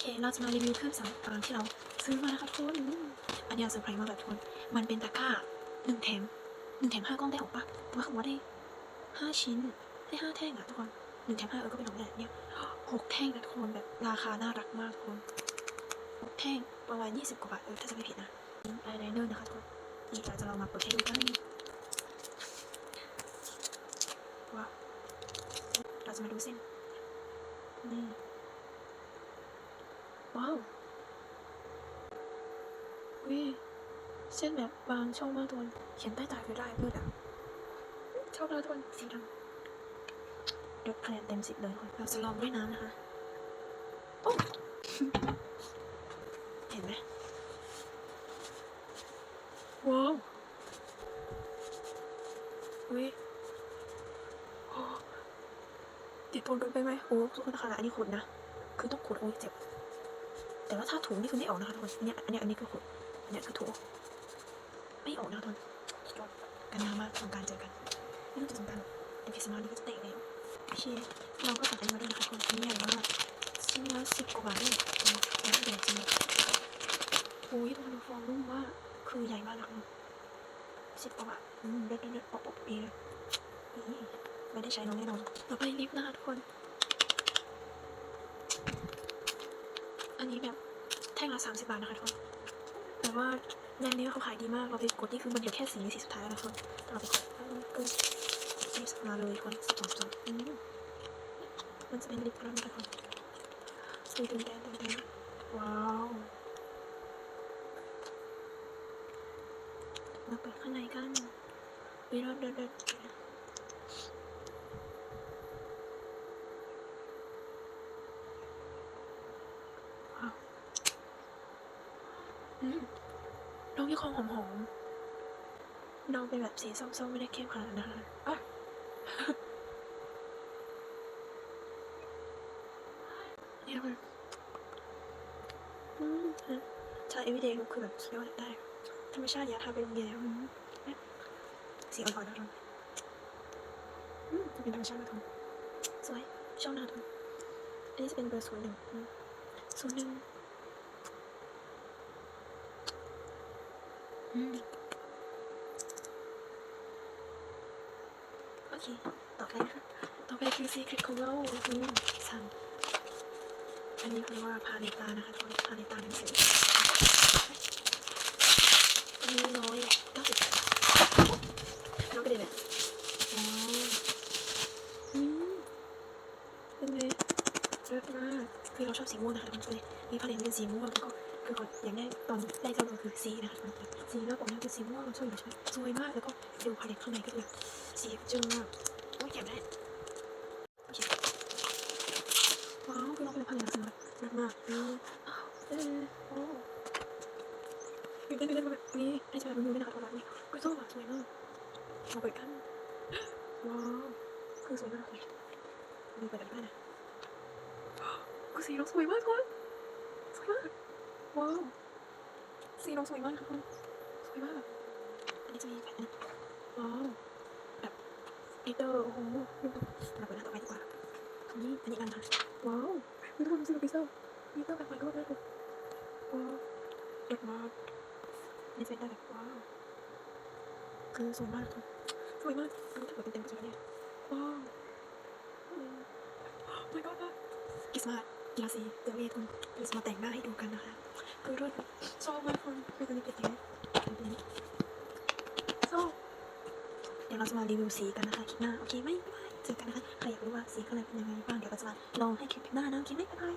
เค เราจะมารีวิวเครื่องสำอางที่เราซื้อมานะคะทุกคนอันนี้เซอร์ไพรส์มากแบบทุกคน มันเป็นตะกร้าหนึ่งแถมหนึ่งแถมห้ากล้องได้หกปะต่ว่าคำว่าได้ห้าชิ้นได้ห้าแท่งอะทุกคนหนึ่งแถมห้าเออก็เป็นของแหละเนี่ยหกแท่งนะทุกคนแบบราคาน่ารักมากทุกคนหกแท่งประมาณยี่สิบกว่าบาทเออถ้าจะไม่ผิดนะอายไลเนอร์นะคะทุกคนนี่เราจะลองมาเปิดให้ดูกันว้าวเราจะมาดูเส้นนี่ ว้าววิเส้นแบบบางช่อบมากทนเขียนใต้ตาคือได้เพื่อนอะชอบแล้วทุกคนสีดำยกคะแนนเต็มสิบเลยเราจะลองด้วยน้ำนะคะโอ้เห็นไหมว้าวอุ้โอ้ติดทนเกินไปไหมโอ้ทุกคนขนาดอันนี้ขูดนะ คือต้องขูดโอ้ยเจ็บ แต่ว่าถ้าถูนี่คือไม่ออกนะคะทุกคนเนี่ยอันเนี้ยอันนี้คือขูดอันนี้คือถูไม่ออกนะคะทุกคนกันน้ำมากสงการเจอกันไม่ต้องจะสงการหรอกเดี๋ยวพี่สมาสนี้ก็จะเตะแล้วโอเคเราก็สั่งอันนี้มาด้วยนะคะคนชิ้นใหญ่มากชิ้นละสิบกว่าบาทเลยแล้วก็ใหญ่จริงโอ้ยตัวดูฟองนุ่มมากคือใหญ่มากนะคะสิบกว่าบาทอืมเด็ดเด็ดปอกปอกดีเลยนี่ไม่ได้ใช้น้องแน่นอนต่อไปลิปนะคะทุกคน นี้แบบแท่งละสามสิบบาทนะคะทุกคนแต่ว่าแบรนด์นี้เขาขายดีมาก เราไปกดนี่คือมันเหลือแค่สีสีสุดท้ายแล้วนะทุกคนเราไปกดก็รีบมาเลยคนสองสองมันจะเป็นลิปกลอสนะคะสวยตื่นเต้นตื่นเต้นว้าวมาเปิดข้างในกันวิรอดเดินเดินว้าวอืม น้องยี่คองหอมๆน้องเป็นแบบสีส้มๆไม่ได้เข้มขนาดนั้นนะคะอะเนี่ยมันอืมใช้ everyday look คือแบบสุดยอดได้ ธรรมชาติอยากทำเป็นโรงเรียนอืมสีอ่อนๆนะทุกคนอืมจะเป็นธรรมชาติมากทุกคนสวยชอบหน้าทุกคนอันนี้จะเป็นเบอร์ศูนย์หนึ่งศูนย์หนึ่งอืม โอเค ต่อไปนะคะต่อไปคือ secret ของเราอืมสั่งอันนี้เขารียกว่าพาเลตตานะคะทุกคนพาเลตตาหนังสืออันนี้ร้อยเก้าสิบน้องกระเด็นเลยว้าวอืมเป็นไงเลิศมากคือเราชอบสีม่วงนะคะทุกคนเลยมีพาเลตเป็นสีม่วงแล้วก็คือก่อนอย่างแรกตอนแรกที่เราคือสีนะคะ สีแล้วผมนี่ยคือสีม่วงเราชอบอยู่ใช่ไหมสวยมากแล้วก็ดูพาเลตข้างในก็คือสีเจิงมากโอ้ยเก็บได้ว้าวคือเราเป็นพาเลตหนังสือมากมากอืมเออโอ้ตื่นเต้นเต้นแบบนี้ให้ชายมันดูด้วยนะคะตอนนี้ก็ชอบอะสวยมากมาเปิดกันว้าวคือสวยมากเลยมีเปิดได้นะคือสีน้องสวยมากทุกคนสวยมากว้าวสีน้องสวยมากทุกคน สวยมากอันนี้จะมีแผ่นว้าวแบบปีเตอร์โอ้โหดูมาเปิดหน้าต่อไปดีกว่าอันนี้อันนี้กันค่ะว้าวทุกคนซื้อพิซซ่าพิซซ่าแบบใหม่ก็ได้เลยว้าวเด็ดมากนี่เป็นได้แบบว้าวคือสวยมากทุกสวยมากอันนี้ถ้าเกิดเป็นเต็มก็จะเนี่ยว้าวไม่ก็นะกิสมากีฬาสีเดี๋ยวเรียกคุณกิสมาแต่งหน้าให้ดูกันนะคะคือด้วยชอบมากคนคือตัวนี้เป็นยังไงเป็น นี้เดี๋ยวเราจะมารีวิวสีกันนะคะคลิปหน้า โอเคไหมบายเจอกันนะคะ ใครอยากรู้ว่าสีข้างในเป็นยังไงบ้าง เดี๋ยวเราจะมาลองให้คลิปหน้านะโอเคไหมบ๊าบาย